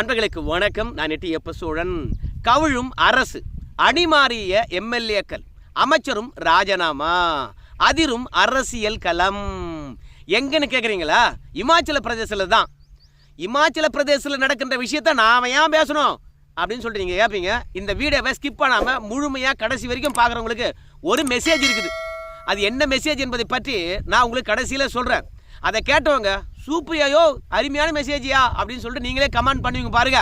நண்பர்களுக்கு வணக்கம். நான் எட்டி எப்ப சோழன் கவிழும் அரசு அணிமாறிய எம்எல்ஏக்கள் அமைச்சரும் ராஜினாமா அதிரும் அரசியல் களம். எங்கன்னு கேட்குறீங்களா இமாச்சல பிரதேசத்தில் தான். இமாச்சல பிரதேசத்தில் நடக்கின்ற விஷயத்த நாம ஏன் பேசணும்? அப்படின்னு சொல்லிட்டு நீங்கள் கேட்பீங்க இந்த வீடியோவை ஸ்கிப் பண்ணாமல் முழுமையாக கடைசி வரைக்கும் பார்க்குறவங்களுக்கு ஒரு மெசேஜ் இருக்குது. அது என்ன மெசேஜ் என்பதை பற்றி நான் உங்களுக்கு கடைசியில் சொல்கிறேன் அதை கேட்டவங்க சூப்பரியாயோ அருமையான மெசேஜியா அப்படின்னு சொல்லிட்டு நீங்களே கமெண்ட் பண்ணுவீங்க பாருங்க.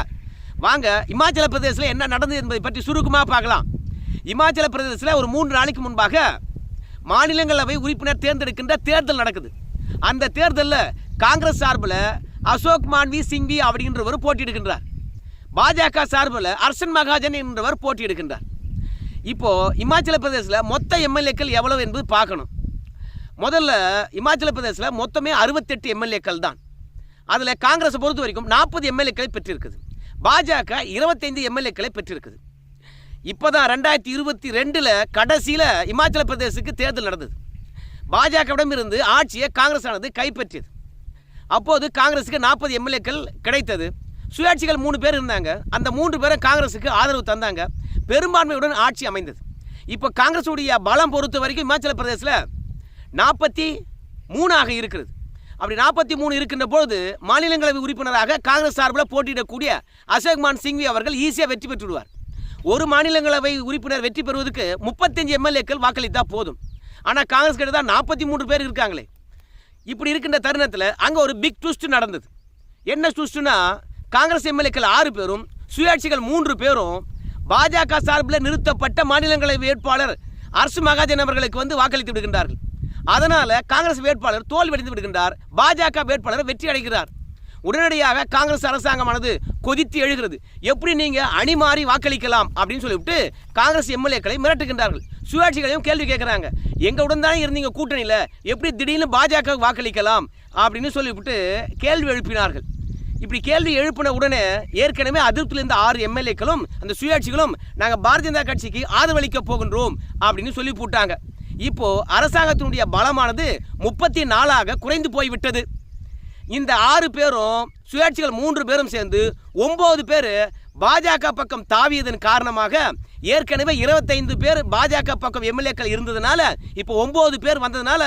வாங்க இமாச்சல பிரதேசத்தில் என்ன நடந்தது என்பதை பற்றி சுருக்கமாக பார்க்கலாம். இமாச்சல பிரதேசத்தில் ஒரு மூன்று நாளைக்கு முன்பாக மாநிலங்களவை உறுப்பினர் தேர்ந்தெடுக்கின்ற தேர்தல் நடக்குது. அந்த தேர்தலில் காங்கிரஸ் சார்பில் அசோக் மான்வி சிங்வி அப்படின்றவர் போட்டியிடுகின்றார். பாஜக சார்பில் அர்சன் மகாஜன் என்றவர் போட்டியிடுகின்றார். இப்போது இமாச்சல பிரதேசத்தில் மொத்த எம்எல்ஏக்கள் எவ்வளவு என்பது பார்க்கணும். முதல்ல இமாச்சல பிரதேசத்தில் மொத்தமே அறுபத்தெட்டு எம்எல்ஏக்கள் தான். அதில் காங்கிரஸை பொறுத்த வரைக்கும் நாற்பது எம்எல்ஏக்களை பெற்றிருக்குது. பாஜக இருபத்தைந்து எம்எல்ஏக்களை பெற்றிருக்குது. இப்போ தான் ரெண்டாயிரத்தி இருபத்தி ரெண்டில் கடைசியில் இமாச்சல பிரதேசத்துக்கு தேர்தல் நடந்தது. பாஜகவிடம் இருந்து ஆட்சியை காங்கிரஸ் ஆனது கைப்பற்றியது. அப்போது காங்கிரஸுக்கு நாற்பது எம்எல்ஏக்கள் கிடைத்தது. சுயாட்சிகள் மூணு பேர் இருந்தாங்க. அந்த மூன்று பேரும் காங்கிரஸுக்கு ஆதரவு தந்தாங்க. பெரும்பான்மையுடன் ஆட்சி அமைந்தது. இப்போ காங்கிரஸுடைய பலம் பொறுத்த வரைக்கும் இமாச்சல பிரதேசில் நாற்பத்தி மூணாக இருக்கிறது. அப்படி நாற்பத்தி மூணு இருக்கின்ற பொழுது மாநிலங்களவை உறுப்பினராக காங்கிரஸ் சார்பில் போட்டியிடக்கூடிய அசோக்மான் சிங்வி அவர்கள் ஈஸியாக வெற்றி பெற்றுவிடுவார். ஒரு மாநிலங்களவை உறுப்பினர் வெற்றி பெறுவதற்கு முப்பத்தஞ்சு எம்எல்ஏக்கள் வாக்களித்தா போதும். ஆனால் காங்கிரஸ் கிட்ட தான் நாற்பத்தி மூன்று பேர் இருக்காங்களே. இப்படி இருக்கின்ற தருணத்தில் அங்கே ஒரு பிக் ட்விஸ்ட் நடந்தது. என்ன ட்விஸ்ட்னா காங்கிரஸ் எம்எல்ஏக்கள் ஆறு பேரும் சுயாட்சிகள் மூன்று பேரும் பாஜக சார்பில் நிறுத்தப்பட்ட மாநிலங்களவை வேட்பாளர் அரசு மகாஜன் அவர்களுக்கு வந்து வாக்களித்து விடுகின்றார்கள். அதனால காங்கிரஸ் வேட்பாளர் தோல்வியடைந்து விடுகின்றார். பாஜக வேட்பாளர் வெற்றி அடைகிறார். உடனடியாக காங்கிரஸ் அரசாங்கமானது கொதித்து எழுகிறது. எப்படி நீங்க அணி மாறி வாக்களிக்கலாம் அப்படின்னு சொல்லிவிட்டு காங்கிரஸ் எம்எல்ஏக்களை மிரட்டுகின்றார்கள். சுயாட்சிகளையும் கேள்வி கேட்குறாங்க. எங்க உடன் தானே இருந்தீங்க கூட்டணியில்? எப்படி திடீர்னு பாஜக வாக்களிக்கலாம் அப்படின்னு சொல்லிவிட்டு கேள்வி எழுப்பினார்கள். இப்படி கேள்வி எழுப்பின உடனே ஏற்கனவே அதிருப்தியில் இருந்த ஆறு எம்எல்ஏக்களும் அந்த சுயாட்சிகளும் நாங்கள் பாரதிய ஜனதா கட்சிக்கு ஆதரவளிக்க போகின்றோம் அப்படின்னு சொல்லி போட்டாங்க. இப்போ அரசாங்கத்தினுடைய பலமானது முப்பத்தி நாலாக குறைந்து போய்விட்டது. இந்த ஆறு பேரும் சுயாட்சிகள் மூன்று பேரும் சேர்ந்து ஒன்பது பேர் பாஜக பக்கம் தாவியதன் காரணமாக ஏற்கனவே இருபத்தைந்து பேர் பாஜக பக்கம் எம்எல்ஏக்கள் இருந்ததுனால இப்போ ஒன்பது பேர் வந்ததுனால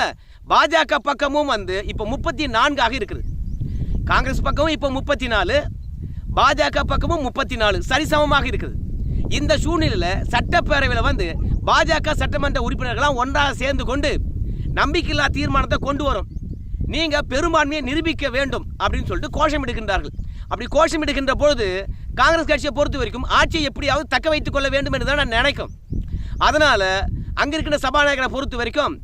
பாஜக பக்கமும் வந்து இப்போ முப்பத்தி நான்காக இருக்குது. காங்கிரஸ் பக்கமும் இப்போ முப்பத்தி நாலு பாஜக பக்கமும் முப்பத்தி நாலு சரிசமமாக இருக்குது. இந்த சூழ்நிலையில் சட்டப்பேரவையில் வந்து பாஜக சட்டமன்ற உறுப்பினர்களாம் ஒன்றாக சேர்ந்து கொண்டு நம்பிக்கையில்லா தீர்மானத்தை கொண்டு வரும். நீங்கள் பெரும்பான்மையை நிரூபிக்க வேண்டும் அப்படின்னு சொல்லிட்டு கோஷம் எடுக்கின்றார்கள் அப்படி கோஷம் எடுக்கின்ற பொழுது காங்கிரஸ் கட்சியை பொறுத்த வரைக்கும் ஆட்சியை எப்படியாவது தக்க வைத்துக் கொள்ள வேண்டும் என்று தான் நான் நினைக்கும். அதனால் அங்கே இருக்கிற சபாநாயகரை பொறுத்த வரைக்கும்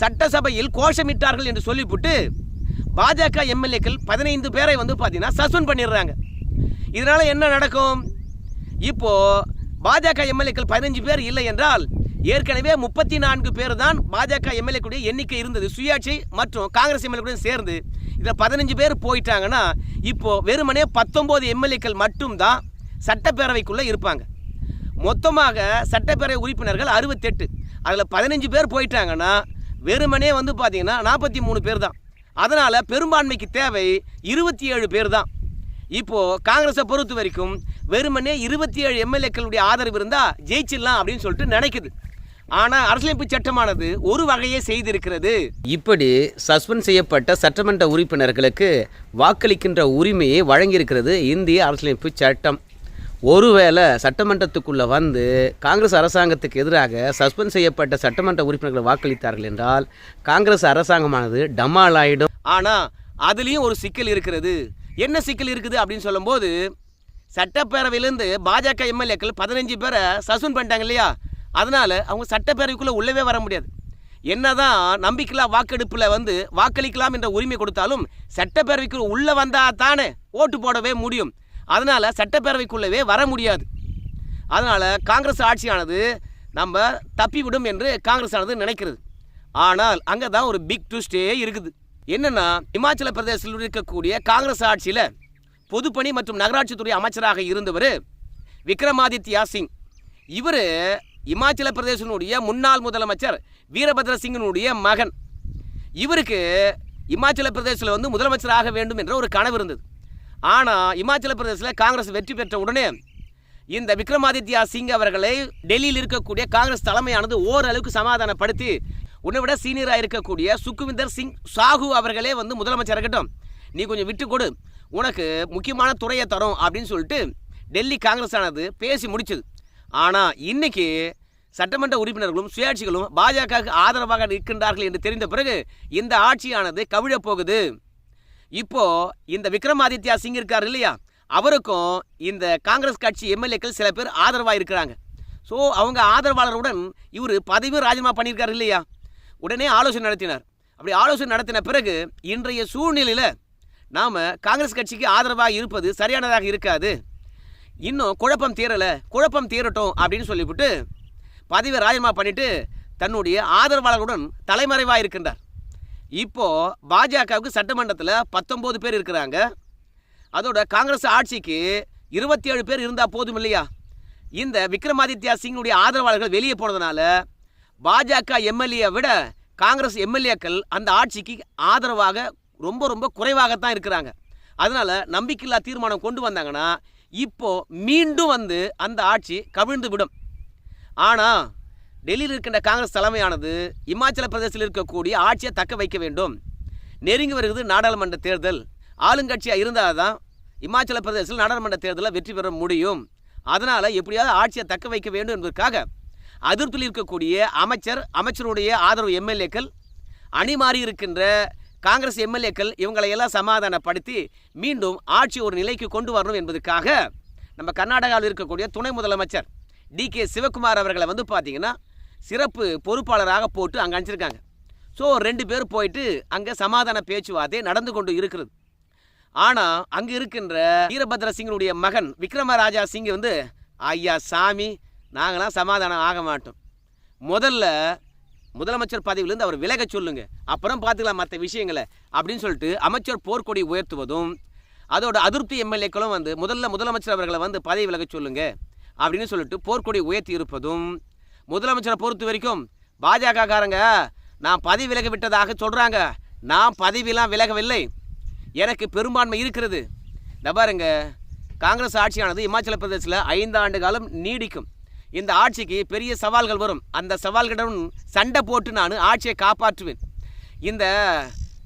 சட்டசபையில் கோஷமிட்டார்கள் என்று சொல்லிவிட்டு பாஜக எம்எல்ஏக்கள் பதினைந்து பேரை வந்து பார்த்தீங்கன்னா சஸ்பெண்ட் பண்ணிடுறாங்க. இதனால் என்ன நடக்கும்? இப்போது பாஜக எம்எல்ஏக்கள் பதினஞ்சு பேர் இல்லை என்றால் ஏற்கனவே முப்பத்தி நான்கு பேர் தான் பாஜக எம்எல்ஏக்குடைய எண்ணிக்கை இருந்தது. சுயாட்சி மற்றும் காங்கிரஸ் எம்எல்ஏக்குடன் சேர்ந்து இதில் பதினஞ்சு பேர் போயிட்டாங்கன்னா இப்போ வெறுமனே பத்தொம்போது எம்எல்ஏக்கள் மட்டும்தான் சட்டப்பேரவைக்குள்ளே இருப்பாங்க. மொத்தமாக சட்டப்பேரவை உறுப்பினர்கள் அறுபத்தெட்டு. அதில் பதினஞ்சு பேர் போயிட்டாங்கன்னா வெறுமனே வந்து பார்த்தீங்கன்னா நாற்பத்தி மூணு பேர் தான். அதனால் பெரும்பான்மைக்கு தேவை இருபத்தி ஏழு பேர் தான். இப்போது காங்கிரஸை பொறுத்த வரைக்கும் வெறுமனே இருபத்தி ஏழு எம்எல்ஏக்களுடைய ஆதரவு இருந்தால் ஜெயிச்சிடலாம் அப்படின்னு சொல்லிட்டு நினைக்குது. ஆனால் அரசியலமைப்பு சட்டமானது ஒரு வகையை செய்திருக்கிறது. இப்படி சஸ்பெண்ட் செய்யப்பட்ட சட்டமன்ற உறுப்பினர்களுக்கு வாக்களிக்கின்ற உரிமையை வழங்கியிருக்கிறது இந்திய அரசியலமைப்பு சட்டம். ஒருவேளை சட்டமன்றத்துக்குள்ளே வந்து காங்கிரஸ் அரசாங்கத்துக்கு எதிராக சஸ்பெண்ட் செய்யப்பட்ட சட்டமன்ற உறுப்பினர்கள் வாக்களித்தார்கள் என்றால் காங்கிரஸ் அரசாங்கமானது டமால் ஆயிடும். ஆனால் அதுலேயும் ஒரு சிக்கல் இருக்கிறது. என்ன சிக்கல் இருக்குது அப்படின்னு சொல்லும்போது சட்டப்பேரவையிலேருந்து பாஜக எம்எல்ஏக்கள் பதினஞ்சு பேரை சஸ்பெண்ட் பண்ணிட்டாங்க இல்லையா? அதனால் அவங்க சட்டப்பேரவைக்குள்ளே உள்ளவே வர முடியாது. என்னதான் நம்பிக்கையில்லா வாக்கெடுப்பில் வந்து வாக்களிக்கலாம் என்ற உரிமை கொடுத்தாலும் சட்டப்பேரவைக்குள்ள உள்ளே வந்தால் தானே ஓட்டு போடவே முடியும். அதனால் சட்டப்பேரவைக்குள்ளவே வர முடியாது. அதனால் காங்கிரஸ் ஆட்சியானது நம்ம தப்பிவிடும் என்று காங்கிரஸ் ஆனது நினைக்கிறது. ஆனால் அங்கே தான் ஒரு பிக் ட்விஸ்டே இருக்குது. என்னென்னா இமாச்சல பிரதேசத்தில் இருக்கக்கூடிய காங்கிரஸ் ஆட்சியில் பொதுப்பணி மற்றும் நகராட்சித்துறை அமைச்சராக இருந்தவர் விக்ரமாதித்யா சிங். இவர் இமாச்சல பிரதேசனுடைய முன்னாள் முதலமைச்சர் வீரபத்ர சிங்கினுடைய மகன். இவருக்கு இமாச்சல பிரதேசத்தில் வந்து முதலமைச்சராக வேண்டும் என்ற ஒரு கனவு இருந்தது. ஆனால் இமாச்சல பிரதேசத்தில் காங்கிரஸ் வெற்றி பெற்ற உடனே இந்த விக்ரமாதித்யா சிங் அவர்களை டெல்லியில் இருக்கக்கூடிய காங்கிரஸ் தலைமையானது ஓரளவுக்கு சமாதானப்படுத்தி உன்னை விட சீனியராக இருக்கக்கூடிய சுக்குவிந்தர் சிங் சாகு அவர்களே வந்து முதலமைச்சர் இருக்கட்டும் நீ கொஞ்சம் விட்டு கொடு. உனக்கு முக்கியமான துறையை தரும் அப்படின்னு சொல்லிட்டு டெல்லி காங்கிரஸ் ஆனது பேசி முடிச்சது. ஆனால் இன்னைக்கு சட்டமன்ற உறுப்பினர்களும் சுயாட்சிகளும் பாஜகவுக்கு ஆதரவாக நிற்கின்றார்கள் என்று தெரிந்த பிறகு இந்த ஆட்சியானது கவிழப் போகுது. இப்போ இந்த விக்ரமாதித்யா சிங் இருக்கார் இல்லையா? அவருக்கும் இந்த காங்கிரஸ் கட்சி எம்எல்ஏக்கள் சில பேர் ஆதரவாக இருக்கிறாங்க. ஸோ அவங்க ஆதரவாளருடன் இவர் பதவியும் ராஜினாமா பண்ணியிருக்காரு இல்லையா? உடனே ஆலோசனை நடத்தினார். அப்படி ஆலோசனை நடத்தின பிறகு இன்றைய சூழ்நிலையில் நாம் காங்கிரஸ் கட்சிக்கு ஆதரவாக இருப்பது சரியானதாக இருக்காது. இன்னும் குழப்பம் தீரலை குழப்பம் தீரட்டும் அப்படின்னு சொல்லிவிட்டு பதவியை ராஜினாமா பண்ணிட்டு தன்னுடைய ஆதரவாளர்களுடன் தலைமறைவாக இருக்கின்றார். இப்போ பாஜகவுக்கு சட்டமன்றத்தில் பத்தொம்போது பேர் இருக்கிறாங்க. அதோட காங்கிரஸ் ஆட்சிக்கு இருபத்தி ஏழு பேர் இருந்தால் போதும் இல்லையா? இந்த விக்ரமாதித்யா சிங்கினுடைய ஆதரவாளர்கள் வெளியே போனதுனால பாஜக எம்எல்ஏ விட காங்கிரஸ் எம்எல்ஏக்கள் அந்த ஆட்சிக்கு ஆதரவாக ரொம்ப ரொம்ப குறைவாகத்தான் இருக்கிறாங்க. அதனால் நம்பிக்கையில்லா தீர்மானம் கொண்டு வந்தாங்கன்னா இப்போது மீண்டும் வந்து அந்த ஆட்சி கவிழ்ந்து விடும் ஆனால் டெல்லியில் இருக்கின்ற காங்கிரஸ் தலைமையானது இமாச்சல பிரதேசத்தில் இருக்கக்கூடிய ஆட்சியை தக்க வைக்க வேண்டும். நெருங்கி வருகிறது நாடாளுமன்ற தேர்தல். ஆளுங்கட்சியாக இருந்தால் தான் இமாச்சல பிரதேசத்தில் நாடாளுமன்ற தேர்தலில் வெற்றி பெற முடியும். அதனால் எப்படியாவது ஆட்சியை தக்க வைக்க வேண்டும் என்பதற்காக அதிருப்தியில் இருக்கக்கூடிய அமைச்சர் அமைச்சருடைய ஆதரவு எம்எல்ஏக்கள் அணி மாறி இருக்கின்ற காங்கிரஸ் எம்எல்ஏக்கள் இவங்களை எல்லாம் சமாதானப்படுத்தி மீண்டும் ஆட்சி ஒரு நிலைக்கு கொண்டு வரணும் என்பதுக்காக நம்ம கர்நாடகாவில் இருக்கக்கூடிய துணை முதலமைச்சர் டி கே சிவகுமார் அவர்களை வந்து பார்த்தீங்கன்னா சிறப்பு பொறுப்பாளராக போட்டு அங்கே அனுப்பிச்சிருக்காங்க. ஸோ ரெண்டு பேர் போயிட்டு அங்கே சமாதான பேச்சுவார்த்தை நடந்து கொண்டு இருக்கிறது. ஆனால் அங்கே இருக்கின்ற வீரபத்ர சிங்கனுடைய மகன் விக்ரமராஜா சிங் வந்து ஐயா சாமி நாங்களாம் சமாதானம் ஆக மாட்டோம். முதல்ல முதலமைச்சர் பதவியிலிருந்து அவர் விலக சொல்லுங்க. அப்புறம் பார்த்துக்கலாம் மற்ற விஷயங்களை அப்படின்னு சொல்லிட்டு அமைச்சர் போர்க்கொடி உயர்த்துவதும் அதோட அதிருப்தி எம்எல்ஏக்களும் வந்து முதல்ல முதலமைச்சர் அவர்களை வந்து பதவி விலகச் சொல்லுங்க அப்படின்னு சொல்லிட்டு போர்க்கொடி உயர்த்தி இருப்பதும் முதலமைச்சரை பொறுத்த வரைக்கும் பாஜகக்காரங்க நான் பதவி விலக விட்டதாக சொல்கிறாங்க நான் பதவியெல்லாம் விலகவில்லை. எனக்கு பெரும்பான்மை இருக்கிறது. இந்த பாருங்க காங்கிரஸ் ஆட்சியானது இமாச்சல பிரதேசத்தில் ஐந்து ஆண்டு காலம் நீடிக்கும். இந்த ஆட்சிக்கு பெரிய சவால்கள் வரும். அந்த சவால்களுடன் சண்டை போட்டு நான் ஆட்சியை காப்பாற்றுவேன். இந்த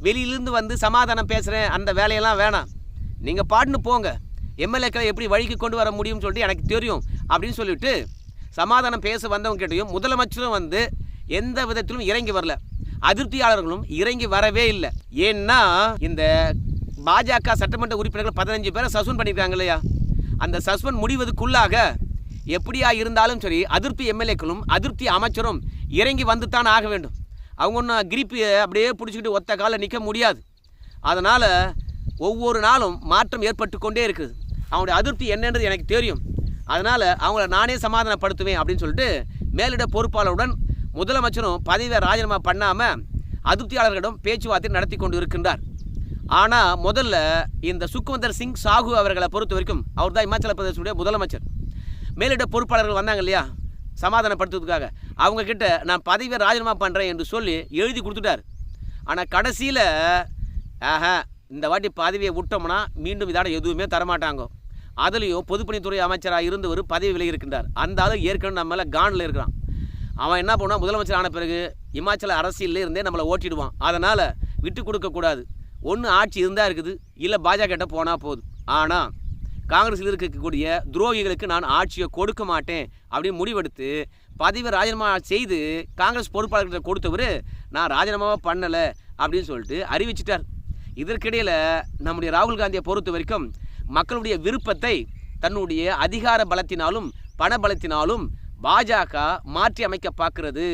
வெளியிலிருந்து வந்து சமாதானம் பேசுகிறேன் அந்த வேலையெல்லாம் வேணாம். நீங்கள் பாட்டுன்னு போங்க. எம்எல்ஏக்களை எப்படி வழிக்கு கொண்டு வர முடியும்னு சொல்லிட்டு எனக்கு தெரியும் அப்படின்னு சொல்லிட்டு சமாதானம் பேச வந்தவங்க கிட்டையும் முதலமைச்சரும் வந்து எந்த விதத்திலும் இறங்கி வரல. அதிருப்தியாளர்களும் இறங்கி வரவே இல்லை. ஏன்னா இந்த பாஜக சட்டமன்ற உறுப்பினர்கள் பதினஞ்சு பேரை சஸ்பெண்ட் பண்ணியிருக்காங்க இல்லையா? அந்த சஸ்பெண்ட் முடிவதற்குள்ளாக எப்படியா இருந்தாலும் சரி அதிருப்தி எம்எல்ஏக்களும் அதிருப்தி அமைச்சரும் இறங்கி வந்து தான் ஆக வேண்டும். அவங்க ஒன்றும் கிரிப்பு அப்படியே பிடிச்சிக்கிட்டு ஒத்த காலில் நிற்க முடியாது. அதனால் ஒவ்வொரு நாளும் மாற்றம் ஏற்பட்டு கொண்டே இருக்குது. அவங்களுடைய அதிருப்தி என்னன்றது எனக்கு தெரியும். அதனால் அவங்கள நானே சமாதானப்படுத்துவேன் அப்படின்னு சொல்லிட்டு மேலிட பொறுப்பாளருடன் முதலமைச்சரும் பதவியை ராஜினாமா பண்ணாமல் அதிருப்தியாளர்களிடம் பேச்சுவார்த்தை நடத்தி கொண்டு இருக்கின்றார் ஆனால் முதல்ல இந்த சுக்வந்தர் சிங் சாகு அவர்களை பொறுத்த வரைக்கும் அவர் தான் இமாச்சல பிரதேசனுடைய முதலமைச்சர். மேலிட பொறுப்பாளர்கள் வந்தாங்க இல்லையா? சமாதானப்படுத்துறதுக்காக அவங்கக்கிட்ட நான் பதவியை ராஜினாமா பண்ணுறேன் என்று சொல்லி எழுதி கொடுத்துட்டார். ஆனால் கடைசியில் ஆஹா இந்த வாட்டி பதவியை விட்டோம்னா மீண்டும் இதாட எதுவுமே தரமாட்டாங்க. அதுலேயும் பொதுப்பணித்துறை அமைச்சராக இருந்தவர் பதவி விலகி இருக்கின்றார். அந்த ஆளு ஏற்கனவே நம்ம மேலே கானில் இருக்கிறான். அவன் என்ன பண்ணுவான்? முதலமைச்சர் ஆன பிறகு இமாச்சல அரசியல்ல இருந்தே நம்மளை ஓட்டிடுவான். அதனால் விட்டு கொடுக்கக்கூடாது ஒன்று ஆட்சி இருந்தால் இருக்குது இல்லை பாஜக கிட்ட போனால் போதும். ஆனால் காங்கிரஸில் இருக்கக்கூடிய துரோகிகளுக்கு நான் ஆட்சியை கொடுக்க மாட்டேன் அப்படின்னு முடிவெடுத்து பதவி ராஜினாமா செய்து காங்கிரஸ் பொறுப்பாளர்கிட்ட கொடுத்தவர் நான் ராஜினாமாவை பண்ணலை அப்படின்னு சொல்லிட்டு அறிவிச்சிட்டார். இதற்கிடையில் நம்முடைய ராகுல் காந்தியை பொறுத்த வரைக்கும் மக்களுடைய விருப்பத்தை தன்னுடைய அதிகார பலத்தினாலும் பண பலத்தினாலும் பாஜக மாற்றி அமைக்க பார்க்கிறது.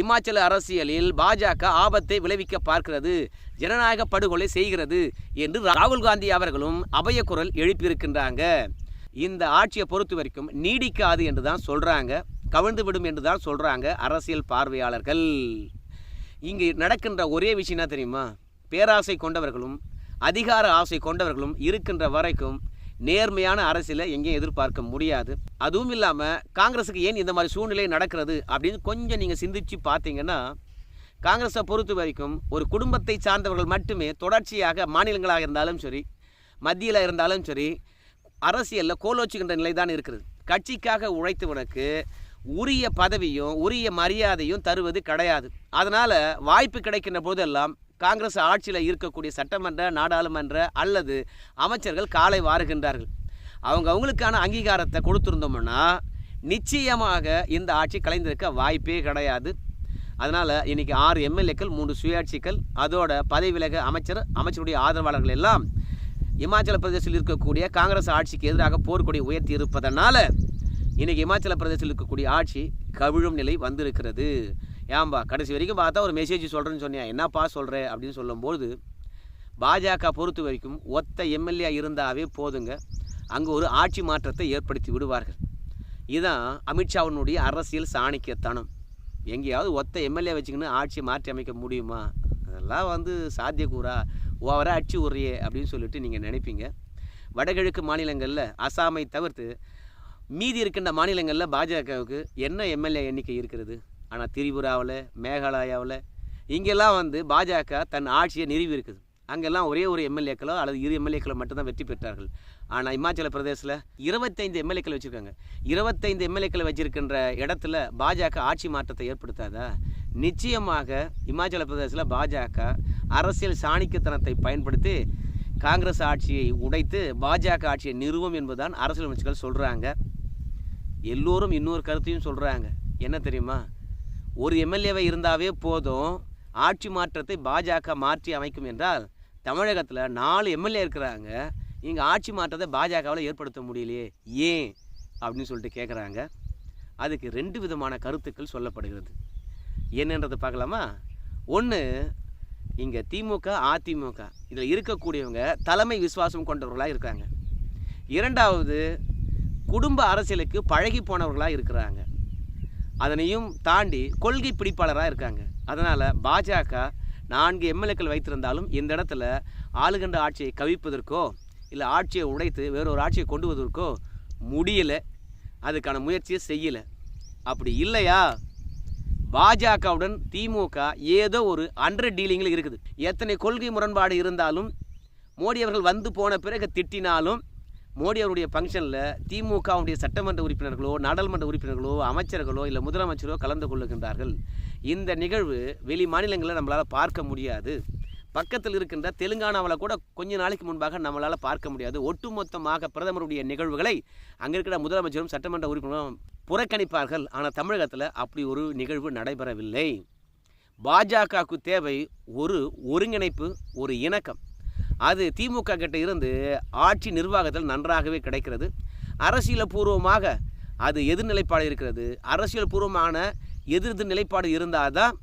இமாச்சல அரசியலில் பாஜக ஆபத்தை விளைவிக்க பார்க்கிறது. ஜனநாயக படுகொலை செய்கிறது என்று ராகுல் காந்தி அவர்களும் அபய குரல் எழுப்பியிருக்கின்றாங்க. இந்த ஆட்சியை பொறுத்த வரைக்கும் நீடிக்காது என்று தான் சொல்கிறாங்க கவிழ்ந்து விடும் என்று தான் சொல்கிறாங்க அரசியல் பார்வையாளர்கள். இங்கு நடக்கின்ற ஒரே விஷயம் தெரியுமா? பேராசை கொண்டவர்களும் அதிகார ஆசை கொண்டவர்களும் இருக்கின்ற வரைக்கும் நேர்மையான அரசியலை எங்கேயும் எதிர்பார்க்க முடியாது. அதுவும் இல்லாமல் காங்கிரஸுக்கு ஏன் இந்த மாதிரி சூழ்நிலை நடக்கிறது அப்படின்னு கொஞ்சம் நீங்கள் சிந்திச்சு பார்த்தீங்கன்னா காங்கிரஸை பொறுத்த வரைக்கும் ஒரு குடும்பத்தை சார்ந்தவர்கள் மட்டுமே தொடர்ச்சியாக மாநிலங்களாக இருந்தாலும் சரி மத்தியில் இருந்தாலும் சரி அரசியலில் கோலோச்சுகின்ற நிலை தான் இருக்குது கட்சிக்காக உழைத்தவனுக்கு உரிய பதவியும் உரிய மரியாதையும் தருவது கிடையாது. அதனால் வாய்ப்பு கிடைக்கின்ற போதெல்லாம் காங்கிரஸ் ஆட்சியில் இருக்கக்கூடிய சட்டமன்ற நாடாளுமன்ற அல்லது அமைச்சர்கள் காலை வாருகின்றார்கள். அவங்க அவங்களுக்கான அங்கீகாரத்தை கொடுத்துருந்தோம்னா நிச்சயமாக இந்த ஆட்சி கலைந்திருக்க வாய்ப்பே கிடையாது. அதனால் இன்றைக்கி ஆறு எம்எல்ஏக்கள் மூன்று சுயாட்சிகள் அதோட பதவி விலக அமைச்சர் அமைச்சருடைய ஆதரவாளர்கள் எல்லாம் இமாச்சல பிரதேசத்தில் இருக்கக்கூடிய காங்கிரஸ் ஆட்சிக்கு எதிராக போர்க்கொடி உயர்த்தி இருப்பதனால இன்றைக்கி இமாச்சல பிரதேசத்தில் இருக்கக்கூடிய ஆட்சி கவிழும் நிலை வந்திருக்கிறது. ஏன்பா கடைசி வரைக்கும் பார்த்தா ஒரு மெசேஜ் சொல்கிறேன்னு சொன்னியா என்னப்பா சொல்கிற அப்படின்னு சொல்லும்போது பாஜக பொறுத்த வரைக்கும் ஒத்த எம்எல்ஏ இருந்தாவே போதுங்க. அங்கே ஒரு ஆட்சி மாற்றத்தை ஏற்படுத்தி விடுவார்கள். இதுதான் அமித்ஷாவினுடைய அரசியல் சாணிக்கியத்தனம். எங்கேயாவது ஒத்த எம்எல்ஏ வச்சுக்கின்னு ஆட்சியை மாற்றி அமைக்க முடியுமா? அதெல்லாம் வந்து சாத்தியக்கூறா. ஓவராக அடிச்சு உரையே அப்படின்னு சொல்லிட்டு நீங்கள் நினைப்பீங்க. வடகிழக்கு மாநிலங்களில் அசாமை தவிர்த்து மீதி இருக்கின்ற மாநிலங்களில் பாஜகவுக்கு என்ன எம்எல்ஏ எண்ணிக்கை இருக்கிறது? ஆனால் திரிபுராவில் மேகாலயாவில் இங்கெல்லாம் வந்து பாஜக தன் ஆட்சியை நிறுவி இருக்குது அங்கெல்லாம் ஒரே ஒரு எம்எல்ஏக்களோ அல்லது இரு எம்எல்ஏக்களோ மட்டும்தான் வெற்றி பெற்றார்கள். ஆனால் இமாச்சல பிரதேசில் இருபத்தைந்து எம்எல்ஏக்கள் வச்சுருக்காங்க. இருபத்தைந்து எம்எல்ஏக்களை வச்சுருக்கின்ற இடத்துல பாஜக ஆட்சி மாற்றத்தை ஏற்படுத்தாதா? நிச்சயமாக இமாச்சல பிரதேசில் பாஜக அரசியல் சாணிக்கத்தனத்தை பயன்படுத்தி காங்கிரஸ் ஆட்சியை உடைத்து பாஜக ஆட்சியை நிறுவும் என்பதுதான் அரசியல் அமைச்சுகள் சொல்கிறாங்க எல்லோரும் இன்னொரு கருத்தையும் சொல்கிறாங்க என்ன தெரியுமா? ஒரு எம்எல்ஏவை இருந்தாவே போதும் ஆட்சி மாற்றத்தை பாஜக மாற்றி அமைக்கும் என்றால் தமிழகத்தில் நாலு எம்எல்ஏ இருக்கிறாங்க. இங்கே ஆட்சி மாற்றத்தை பாஜகவில் ஏற்படுத்த முடியலையே ஏன்? அப்படின்னு சொல்லிட்டு கேட்குறாங்க அதுக்கு ரெண்டு விதமான கருத்துக்கள் சொல்லப்படுகிறது. என்னன்றதை பார்க்கலாமா? ஒன்று இங்கே திமுக அதிமுக இதில் இருக்கக்கூடியவங்க தலைமை விசுவாசம் கொண்டவர்களாக இருக்காங்க. இரண்டாவது குடும்ப அரசியலுக்கு பழகி போனவர்களாக இருக்கிறாங்க. அதனையும் தாண்டி கொள்கை பிடிப்பாளராக இருக்காங்க. அதனால் பாஜக நான்கு எம்எல்ஏக்கள் வைத்திருந்தாலும் இந்த இடத்துல ஆளுகண்ட ஆட்சியை கவிப்பதற்கோ இல்லை ஆட்சியை உடைத்து வேறொரு ஆட்சியை கொண்டு வருவதற்கோ முடியலை. அதுக்கான முயற்சியை செய்யலை. அப்படி இல்லையா? பாஜகவுடன் திமுக ஏதோ ஒரு அண்டர் டீலிங்கில் இருக்குது. எத்தனை கொள்கை முரண்பாடு இருந்தாலும் மோடி அவர்கள் வந்து போன பிறகு திட்டினாலும் மோடி அவருடைய ஃபங்க்ஷனில் திமுகவுடைய சட்டமன்ற உறுப்பினர்களோ நாடாளுமன்ற உறுப்பினர்களோ அமைச்சர்களோ இல்லை முதலமைச்சரோ கலந்து கொள்ளுகின்றார்கள். இந்த நிகழ்வு வெளி மாநிலங்களில் நம்மளால் பார்க்க முடியாது. பக்கத்தில் இருக்கின்ற தெலுங்கானாவில் கூட கொஞ்ச நாளைக்கு முன்பாக நம்மளால் பார்க்க முடியாது. ஒட்டுமொத்தமாக பிரதமருடைய நிகழ்வுகளை அங்கே இருக்கிற முதலமைச்சரும் சட்டமன்ற உறுப்பினரும் புறக்கணிப்பார்கள். ஆனால் தமிழகத்தில் அப்படி ஒரு நிகழ்வு நடைபெறவில்லை. பாஜகவுக்கு தேவை ஒரு ஒருங்கிணைப்பு ஒரு இணக்கம். அது திமுக கிட்ட இருந்து ஆட்சி நிர்வாகத்தில் நன்றாகவே கிடைக்கிறது. அரசியல் பூர்வமாக அது எதிர்நிலைப்பாடு இருக்கிறது. அரசியல் பூர்வமான எதிர்த்து நிலைப்பாடு இருந்தால் தான்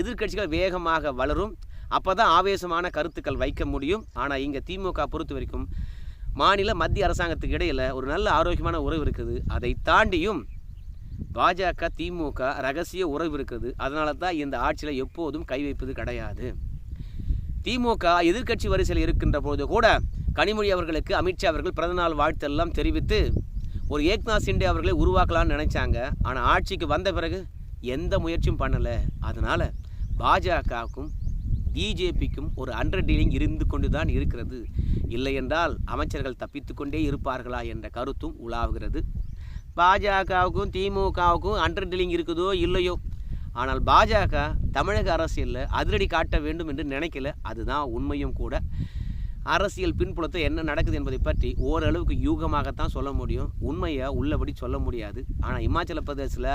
எதிர்க்கட்சிகள் வேகமாக வளரும். அப்போ தான் ஆவேசமான கருத்துக்கள் வைக்க முடியும். ஆனால் இங்கே திமுக பொறுத்த வரைக்கும் மாநில மத்திய அரசாங்கத்துக்கு இடையில் ஒரு நல்ல ஆரோக்கியமான உறவு இருக்குது. அதை தாண்டியும் பாஜக திமுக ரகசிய உறவு இருக்குது. அதனால தான் இந்த ஆட்சியில் எப்போதும் கை வைப்பது கிடையாது. திமுக எதிர்க்கட்சி வரிசையில் இருக்கின்ற போது கூட கனிமொழி அவர்களுக்கு அமித்ஷா அவர்கள் பிறந்தநாள் வாழ்த்தெல்லாம் தெரிவித்து ஒரு ஏக்நாத் சிண்டே அவர்களை உருவாக்கலாம்னு நினைச்சாங்க. ஆனால் ஆட்சிக்கு வந்த பிறகு எந்த முயற்சியும் பண்ணலை. அதனால் பாஜகவுக்கும் பிஜேபிக்கும் ஒரு அண்டர் டீலிங் இருந்து கொண்டு தான் இருக்கிறது. இல்லையென்றால் அமைச்சர்கள் தப்பித்து கொண்டே இருப்பார்களா என்ற கருத்தும் உலாவுகிறது. பாஜகவுக்கும் திமுகவுக்கும் அண்டர் டீலிங் இருக்குதோ இல்லையோ? ஆனால் பாஜக தமிழக அரசியலில் அதிரடி காட்ட வேண்டும் என்று நினைக்கல. அதுதான் உண்மையும் கூட. அரசியல் பின்புலத்தை என்ன நடக்குது என்பதை பற்றி ஓரளவுக்கு யூகமாகத்தான் சொல்ல முடியும். உண்மையை உள்ளபடி சொல்ல முடியாது. ஆனால் இமாச்சல பிரதேசில்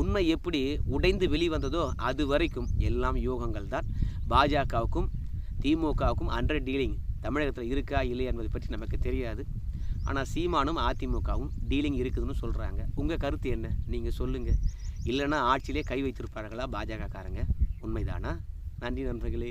உண்மை எப்படி உடைந்து வெளிவந்ததோ அது வரைக்கும் எல்லாம் யூகங்கள் தான் பாஜகவுக்கும் திமுகவுக்கும் அன்றைய டீலிங் தமிழகத்தில் இருக்கா இல்லையா என்பதை பற்றி நமக்கு தெரியாது. ஆனால் சீமானும் அதிமுகவும் டீலிங் இருக்குதுன்னு சொல்கிறாங்க உங்கள் கருத்து என்ன? நீங்கள் சொல்லுங்கள் இல்லைன்னா ஆட்சியிலே கை வைத்திருப்பார்களா பாஜகக்காரங்க உண்மைதானா? நன்றி நண்பர்களே.